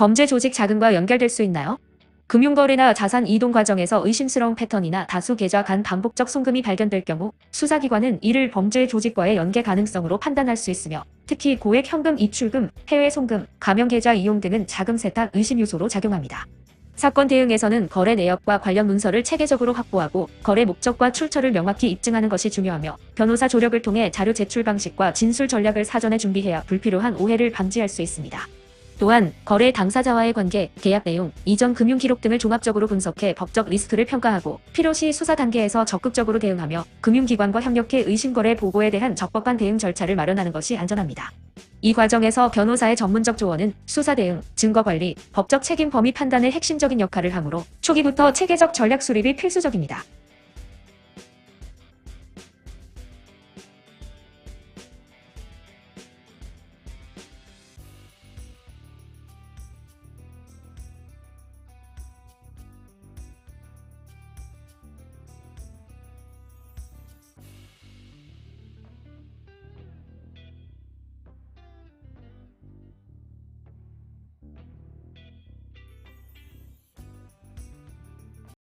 범죄 조직 자금과 연결될 수 있나요? 금융거래나 자산 이동 과정에서 의심스러운 패턴이나 다수 계좌 간 반복적 송금이 발견될 경우 수사기관은 이를 범죄 조직과의 연계 가능성으로 판단할 수 있으며 특히 고액 현금 이출금, 해외 송금, 가명 계좌 이용 등은 자금 세탁 의심 요소로 작용합니다. 사건 대응에서는 거래 내역과 관련 문서를 체계적으로 확보하고 거래 목적과 출처를 명확히 입증하는 것이 중요하며 변호사 조력을 통해 자료 제출 방식과 진술 전략을 사전에 준비해야 불필요한 오해를 방지할 수 있습니다. 또한 거래 당사자와의 관계, 계약 내용, 이전 금융 기록 등을 종합적으로 분석해 법적 리스크를 평가하고 필요시 수사 단계에서 적극적으로 대응하며 금융기관과 협력해 의심거래 보고에 대한 적법한 대응 절차를 마련하는 것이 안전합니다. 이 과정에서 변호사의 전문적 조언은 수사 대응, 증거 관리, 법적 책임 범위 판단의 핵심적인 역할을 하므로 초기부터 체계적 전략 수립이 필수적입니다.